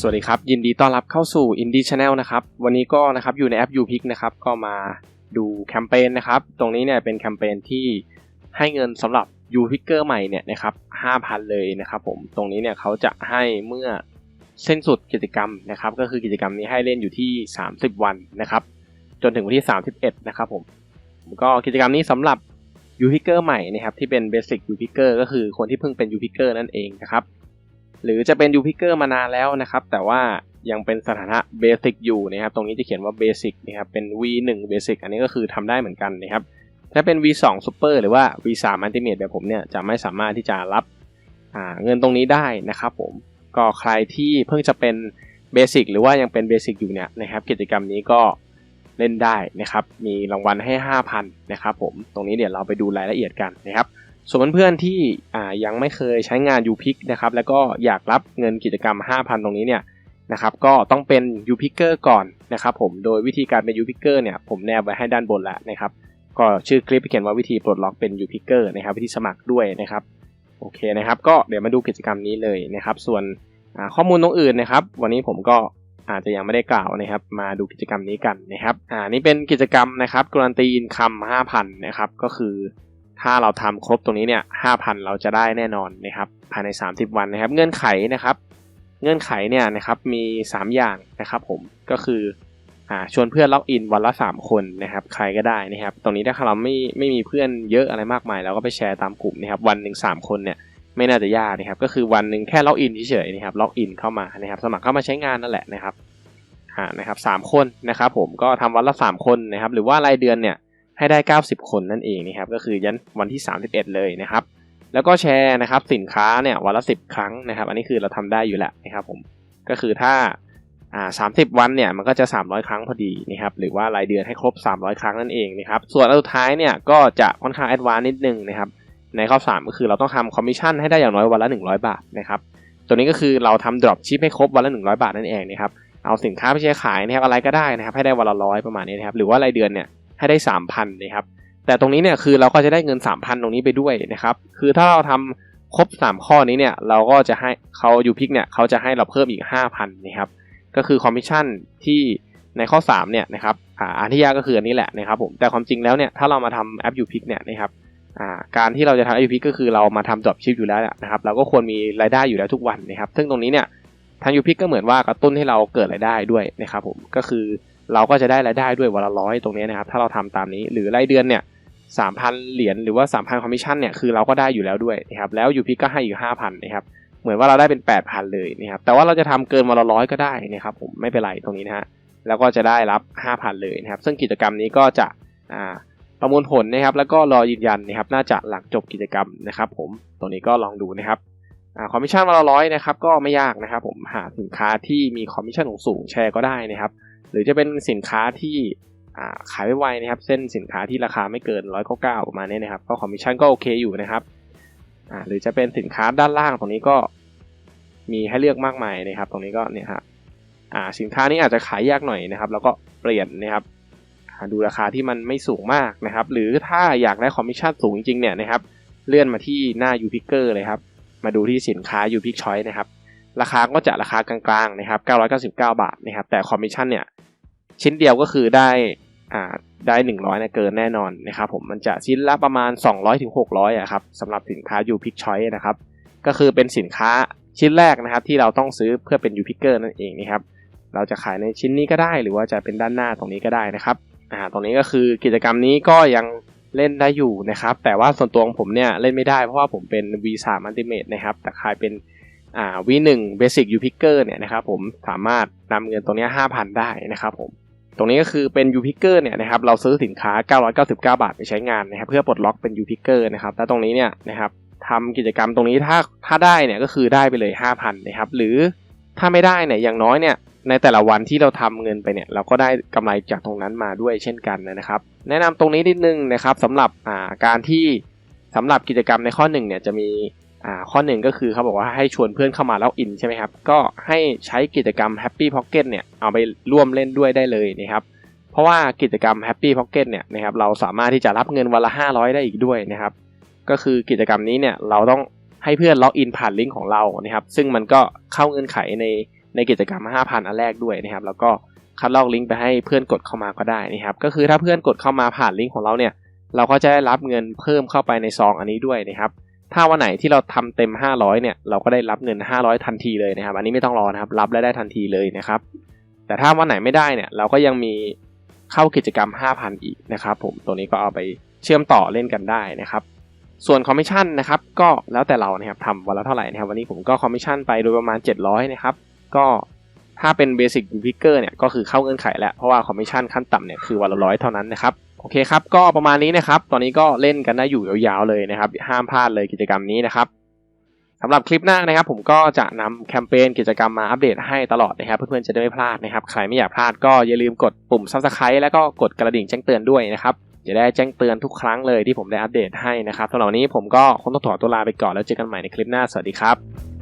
สวัสดีครับ ยินดีต้อนรับเข้าสู่ Indie Channel นะครับ วันนี้ก็นะครับอยู่ในแอป UPick นะครับ ก็มาดูแคมเปญนะครับ ตรงนี้เนี่ยเป็นแคมเปญที่ให้เงินสำหรับ UPicker ใหม่เนี่ยนะครับ5,000 เลยนะครับผม ตรงนี้เนี่ยเขาจะให้เมื่อเส้นสุดกิจกรรมนะครับ ก็คือกิจกรรมนี้ให้เล่นอยู่ที่ 30 วันนะครับ จนถึงวันที่ 31 นะครับผม ก็กิจกรรมนี้สำหรับ UPicker ใหม่นะครับที่เป็น Basic UPicker ก็คือคนที่เพิ่งเป็น UPicker นั่นเองนะครับ หรือจะเป็น u p i c k e r มานานแล้วนะครับ แต่ว่ายังเป็นสถานะ Basic อยู่นะครับ ตรงนี้จะเขียนว่า Basic นะครับ เป็น V1 Basic อันนี้ก็คือทำได้เหมือนกันนะครับ ถ้าเป็น V2 Super หรือว่า V3 Ultimate แบบผมเนี่ย จะไม่สามารถที่จะรับเงินตรงนี้ได้นะครับผม ก็ใครที่เพิ่งจะเป็น Basic หรือว่ายังเป็น Basic อยู่เนี่ยนะครับ กิจกรรมนี้ก็เล่นได้นะครับ มีรางวัลให้ 5,000 นะครับผม ตรงนี้เดี๋ยวเราไปดูรายละเอียดกันนะครับ ส่วนเพื่อนๆที่ยังไม่เคยใช้งาน u p i c นะครับแล้วก็อยากรับเงินกิจกรรม 5,000 ตรงนี้เนี่ยนะครับก็ต้องเป็น u p i c k e r ก่อนนะครับผมโดยวิธีการเป็น u p i c k e r เนี่ยผมแนบไว้ให้ด้านบนแล้วนะครับก็ชื่อคลิปเขียนว่าวิธีปลดล็อกเป็น u p i c k e r นะครับวิธีสมัครด้วยนะครับโอเคนะครับก็เดี๋ยวมาดูกิจกรรมนี้เลยนะครับส่วนข้อมูลตรงอื่นนะครับ วันนี้ผมก็อาจจะยังไม่ได้กล่าวนะครับ มาดูกิจกรรมนี้กันนะครับอ่านี่เป็นกิจกรรมนะครับการันตีอินคัม5,000นะครับก็คือ ถ้าเราทำครบตรงนี้เนี่ยห้าพันเราจะได้แน่นอนนะครับภายใน 30 วันนะครับ เงื่อนไขนะครับ เงื่อนไขเนี่ยนะครับมี 3 อย่างนะครับผมก็คืออ่าชวนเพื่อนล็อกอินวันละ 3 คนนะครับ ใครก็ได้นะครับ ตรงนี้ถ้าเราไม่ไม่มีเพื่อนเยอะอะไรมากมายเราก็ไปแชร์ตามกลุ่มนะครับ วันหนึ่งสามคนเนี่ยไม่น่าจะยากนะครับ ก็คือวันหนึ่งแค่ล็อกอินเฉยๆนะครับล็อกอินเข้ามานะครับ สมัครเข้ามาใช้งานนั่นแหละนะครับอ่านะครับสามคนนะครับ ผมก็ทำวันละ 3 คนนะครับ หรือว่ารายเดือนเนี่ย ให้ได้ 90 คนนั่นเองนะครับก็คือยันวันที่ 31 เลยนะครับ แล้วก็แชร์นะครับสินค้าเนี่ยวันละ 10 ครั้งนะครับ อันนี้คือเราทำได้อยู่แล้วนะครับผมก็คือถ้าอ่าสามสิบวันเนี่ยมันก็จะ 300 ครั้งพอดีนะครับหรือว่ารายเดือนให้ครบ 300 ครั้งนั่นเองนะครับส่วนสุดท้ายเนี่ยก็จะค่อนข้างแอดวานซ์นิดนึงนะครับในข้อ3ก็คือเราต้องทำคอมมิชชั่นให้ได้อย่างน้อยวันละ 100 บาทนะครับตัวนี้ก็คือเราทำดรอปชิปให้ครบวันละ 100 บาทนั่นเองนะครับเอาสินค้าไปใช้ขายนะครับอะไรก็ได้นะครับให้ได้วันละร้อยประมาณนี้นะครับหรือว่ารายเดือนเนี่ย ให้ได้ 3,000นะครับแต่ตรงนี้เนี่ยคือเราก็จะได้เงิน 3,000 ตรงนี้ไปด้วยนะครับคือถ้าเราทำครบ 3 ข้อนี้เนี่ยเราก็จะให้เขายูพิกเนี่ยเขาจะให้เราเพิ่มอีก 5,000นะครับก็คือคอมมิชชั่นที่ในข้อ3เนี่ยนะครับอ่าอันที่ยากก็คืออันนี้แหละนะครับผมแต่ความจริงแล้วเนี่ยถ้าเรามาทำแอปยูพิกเนี่ยนะครับอ่าการที่เราจะทำแอปยูพิกก็คือเรามาทำจอบชิปอยู่แล้วนะครับเราก็ควรมีรายได้อยู่แล้วทุกวันนะครับซึ่งตรงนี้เนี่ยทางยูพิกก็เหมือนว่ากระตุ้นให้เราเกิดรายได้ด้วยนะครับผมก็คือ เราก็จะได้รายได้ด้วยวันละร้อยตรงนี้นะครับถ้าเราทำตามนี้หรือรายเดือนเนี่ยสามพันเหรียญหรือว่าสามพันคอมมิชชั่นเนี่ยคือเราก็ได้อยู่แล้วด้วยนะครับแล้วยูพิกก็ให้อีกห้าพันนะครับเหมือนว่าเราได้เป็นแปดพันเลยนะครับแต่ว่าเราจะทำเกินวันละร้อยก็ได้นะครับผมไม่เป็นไรตรงนี้นะฮะแล้วก็จะได้รับห้าพันเลยนะครับ ซึ่งกิจกรรมนี้ก็จะประมวลผลนะครับ แล้วก็รอยืนยันนะครับ น่าจะหลังจบกิจกรรมนะครับ ผม ตรงนี้ก็ลองดูนะครับ คอมมิชชั่นวันละร้อยนะครับก็ไม่ยากนะครับผมหาสินค้าที่มีคอมมิชชั่นสูงแชร์ก็ได้นะครับ หรือจะเป็นสินค้าที่ขายไวๆนะครับเส้นสินค้าที่ราคาไม่เกินร้อยเก้าเก้าประมาณนี้นะครับก็คอมมิชชั่นก็โอเคอยู่นะครับหรือจะเป็นสินค้าด้านล่างตรงนี้ก็มีให้เลือกมากมายนะครับ ตรงนี้ก็เนี่ยฮะสินค้านี้อาจจะขายยากหน่อยนะครับ แล้วก็เปลี่ยนนะครับดูราคาที่มันไม่สูงมากนะครับ หรือถ้าอยากได้คอมมิชชั่นสูงจริงๆเนี่ยนะครับ เลื่อนมาที่หน้า u p i c k e r เลยครับ มาดูที่สินค้า u p i c Choice นะครับ ราคาก็จะราคากลางๆนะครับ999 บาทนะครับ แต่คอมมิชชั่นเนี่ยชิ้นเดียวก็คือได้อ่าได้หนึ่งร้อยนะเกินแน่นอนนะครับผมมันจะชิ้นละประมาณ 200ถึง600อะครับสำหรับสินค้า U Pick Choice นะครับ ก็คือเป็นสินค้าชิ้นแรกนะครับ ที่เราต้องซื้อเพื่อเป็น U Picker นั่นเองนะครับเราจะขายในชิ้นนี้ก็ได้หรือว่าจะเป็นด้านหน้าตรงนี้ก็ได้นะครับอ่าตรงนี้ก็คือกิจกรรมนี้ก็ยัง เล่นได้อยู่นะครับ แต่ว่าส่วนตัวของผมเนี่ยเล่นไม่ได้เพราะว่าผมเป็น V3 Ultimate นะครับ แต่ใครเป็นอ่า V1 Basic U Picker เนี่ยนะครับผมสามารถนำเงินตรงนี้ 5,000 ได้นะครับผมตรงนี้ก็คือเป็น u p i c k e r เนี่ยนะครับเราซื้อสินค้า 999 บาทไปใช้งานนะครับเพื่อปลดล็อกเป็น u p i c k e r นะครับแล้วตรงนี้เนี่ยนะครับทำกิจกรรมตรงนี้ถ้าถ้าได้เนี่ยก็คือได้ไปเลย 5,000นะครับหรือถ้าไม่ได้เนี่ยอย่างน้อยเนี่ย ในแต่ละวันที่เราทำเงินไปเนี่ยเราก็ได้กำไรจากตรงนั้นมาด้วยเช่นกันนะครับ แนะนำตรงนี้นิดนึงนะครับสำหรับการที่สำหรับกิจกรรมในข้อหนึ่งเนี่ยจะมีข้อหนึ่งก็คือเขาบอกว่าให้ชวนเพื่อนเข้ามาแล้วอินใช่ไหมครับ ก็ให้ใช้กิจกรรม Happy Pocket เนี่ยเอาไปร่วมเล่นด้วยได้เลยนะครับเพราะว่ากิจกรรม Happy Pocket เนี่ยนะครับเราสามารถที่จะรับเงินวันละ 500 ได้อีกด้วยนะครับก็คือกิจกรรมนี้เนี่ยเราต้องให้เพื่อนล็อกอินผ่านลิงก์ของเรานะครับซึ่งมันก็เข้าเงื่อนไขใน ในกิจกรรม 5,000 อันแรกด้วยนะครับ แล้วก็คัดลอกลิงก์ไปให้เพื่อนกดเข้ามาก็ได้นะครับ ก็คือถ้าเพื่อนกดเข้ามาผ่านลิงก์ของเราเนี่ย เราก็จะได้รับเงินเพิ่มเข้าไปในซองอันนี้ด้วยนะครับ ถ้าวันไหนที่เราทำเต็ม 500 เนี่ย เราก็ได้รับเงิน 500 ทันทีเลยนะครับ อันนี้ไม่ต้องรอนะครับ รับและได้ทันทีเลยนะครับ แต่ถ้าวันไหนไม่ได้เนี่ย เราก็ยังมีเข้ากิจกรรม 5,000 อีกนะครับผม ตัวนี้ก็เอาไปเชื่อมต่อเล่นกันได้นะครับ ส่วนคอมมิชชั่นนะครับ ก็แล้วแต่เรานะครับทำวันละเท่าไหร่นะครับ วันนี้ผมก็คอมมิชชั่นไปโดยประมาณ 700 นะครับ ก็ถ้าเป็นเบสิกยูพิกเกอร์เนี่ยก็คือเข้าเงื่อนไขแล้วเพราะว่าคอมมิชชั่นขั้นต่ำเนี่ยคือวันละร้อยเท่านั้นนะครับโอเคครับ ก็ประมาณนี้นะครับ ตอนนี้ก็เล่นกันได้อยู่ยาวๆเลยนะครับ ห้ามพลาดเลยกิจกรรมนี้นะครับสำหรับคลิปหน้านะครับ ผมก็จะนำแคมเปญกิจกรรมมาอัปเดตให้ตลอดนะครับ เพื่อนๆจะได้ไม่พลาดนะครับ ใครไม่อยากพลาดก็อย่าลืมกดปุ่ม subscribe แล้วก็กดกระดิ่งแจ้งเตือนด้วยนะครับจะได้แจ้งเตือนทุกครั้งเลยที่ผมได้อัปเดตให้นะครับสำหรับวันนี้ผมก็คงต้องถอตัวลาไปก่อนแล้วเจอกันใหม่ในคลิปหน้าสวัสดีครับ